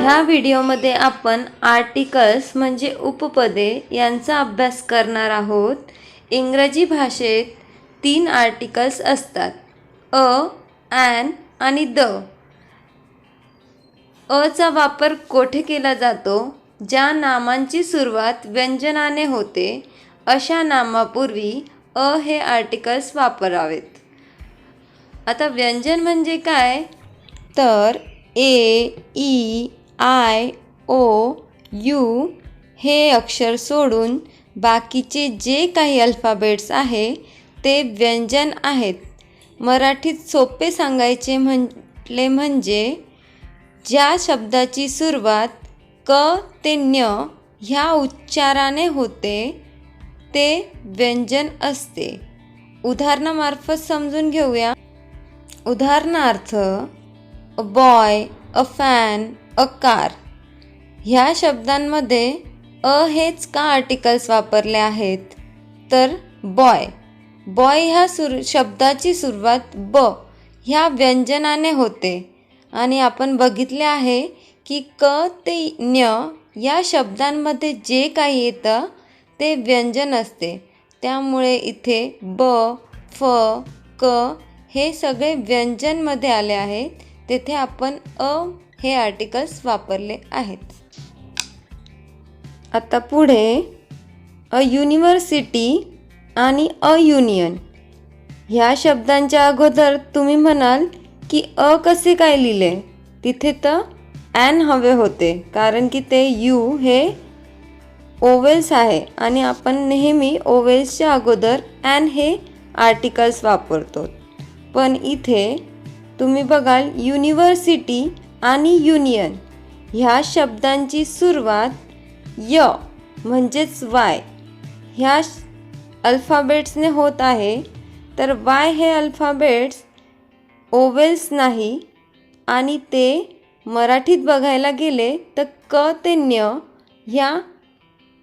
ह्या व्हिडिओमध्ये आपण आर्टिकल्स म्हणजे उपपदे यांचा अभ्यास करणार आहोत. इंग्रजी भाषेत तीन आर्टिकल्स असतात. अ ॲन आणि द. अचा वापर कोठे केला जातो? ज्या नामांची सुरुवात व्यंजनाने होते अशा नामापूर्वी अ हे आर्टिकल्स वापरावेत. आता व्यंजन म्हणजे काय? तर A E I O U हे अक्षर सोडून बाकीचे जे काही अल्फाबेट्स आहे ते व्यंजन आहेत. मराठीत सोपे सांगायचे म्हटले म्हणजे ज्या शब्दाची सुरुवात क ते न्य ह्या उच्चाराने होते ते व्यंजन असते. उदाहरणामार्फत समजून घेऊया. उदाहरणार्थ अ बॉय अ फॅन अकार. ह्या शब्दांमध्ये अ हेच का आर्टिकल्स वापरले आहेत? तर बॉय बॉय ह्या सुर शब्दाची सुरुवात ब ह्या व्यंजनाने होते. आणि आपण बघितले आहे की क ते न्य या शब्दांमध्ये जे काही येतं ते व्यंजन असते. त्यामुळे इथे ब फ क हे सगळे व्यंजनमध्ये आले आहेत. तेथे आपण अ हे आर्टिकल्स वापरले आहेत. आता पुढे अ युनिव्हर्सिटी आणि अ युनियन ह्या शब्दांच्या अगोदर तुम्ही म्हणाल की अ कसे काय लिहिले? तिथे तर ॲन हवे होते कारण की ते यू हे ओवेल्स आहे आणि आपण नेहमी ओवेल्सच्या अगोदर ॲन हे आर्टिकल्स वापरतो. पण इथे तुम्ही बघाल युनिव्हर्सिटी आणि युनियन ह्या शब्दांची सुरुवात य म्हणजेच वाय. ह्या अल्फाबेट्सने होत आहे. तर वाय हे अल्फाबेट्स ओवेल्स नाही आणि ते मराठीत बघायला गेले तर क ते न्य ह्या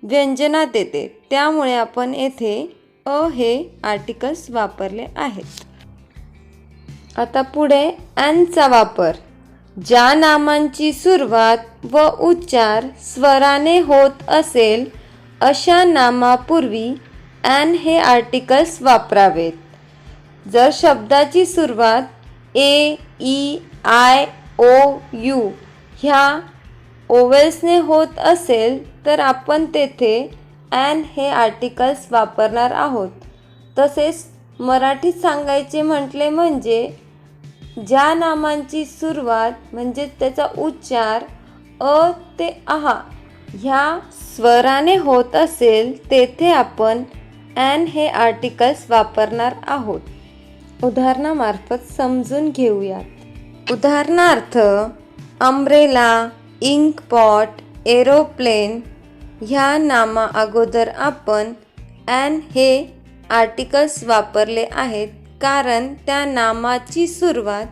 व्यंजनात येते. त्यामुळे आपण येथे अ हे आर्टिकल्स वापरले आहेत. आता पुढे ॲनचा वापर. ज्या नामांची सुरुवात व उच्चार स्वराने होत असेल अशा नामापूर्वी ॲन हे आर्टिकल्स वापरावेत. जर शब्दाची सुरुवात A E I O U ह्या ओवेल्सने होत असेल तर आपण तेथे ॲन हे आर्टिकल्स वापरणार आहोत. तसेच मराठीत सांगायचे म्हटले म्हणजे ज्या नामांची सुरुवात म्हणजे त्याचा उच्चार अ ते आहा ह्या स्वराने होत असेल तेथे आपण ॲन हे आर्टिकल्स वापरणार आहोत. उदाहरणामार्फत समजून घेऊयात. उदाहरणार्थ अम्ब्रेला इंक पॉट एरोप्लेन ह्या नामा अगोदर आपण ॲन हे आर्टिकल्स वापरले आहेत. कारण त्या नामाची सुरुवात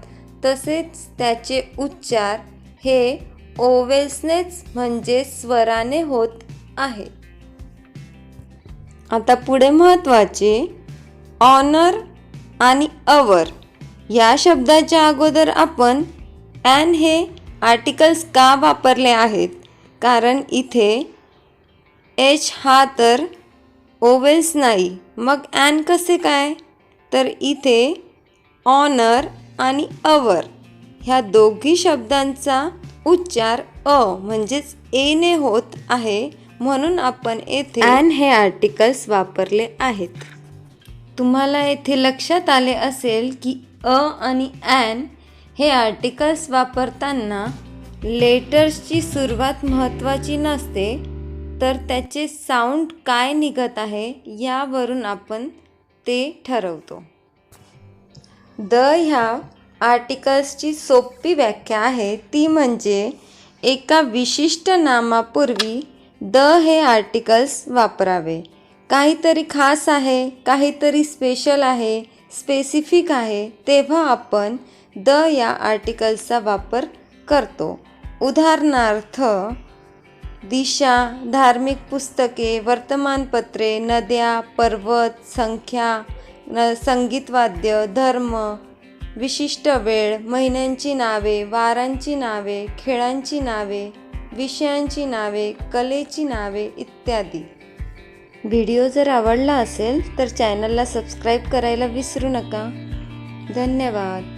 तसेच त्याचे उच्चार हे ओवेल्सनेच म्हणजे स्वराने होत आहे. आता पुढे महत्त्वाचे ऑनर आणि अवर या शब्दाच्या अगोदर आपण ॲन हे आर्टिकल्स का वापरले आहेत? कारण इथे एच हा तर ओवेल्स नाही. मग ॲन कसे काय? तर इथे ऑनर आणि अवर ह्या दोघी शब्दांचा उच्चार अ म्हणजेच एने होत आहे म्हणून आपण येथे ॲन हे आर्टिकल्स वापरले आहेत. तुम्हाला येथे लक्षात आले असेल की अ आणि ॲन हे आर्टिकल्स वापरताना लेटर्सची सुरुवात महत्त्वाची नसते तर त्याचे साऊंड काय निघत आहे यावरून आपण ते ठरवतो. द ह्या आर्टिकल्सची सोपी व्याख्या आहे. ती म्हणजे एका विशिष्ट नामापूर्वी द हे आर्टिकल्स वापरावे. काहीतरी खास आहे काहीतरी स्पेशल आहे स्पेसिफिक आहे तेव्हा आपण द या आर्टिकल्सचा वापर करतो. उदाहरणार्थ दिशा धार्मिक पुस्तके वर्तमानपत्रे नद्या पर्वत संख्या न संगीतवाद्य धर्म विशिष्ट वेळ महिन्यांची नावे वारांची नावे खेळांची नावे विषयांची नावे कलेची नावे इत्यादी. व्हिडिओ जर आवडला असेल तर चॅनलला सबस्क्राईब करायला विसरू नका. धन्यवाद.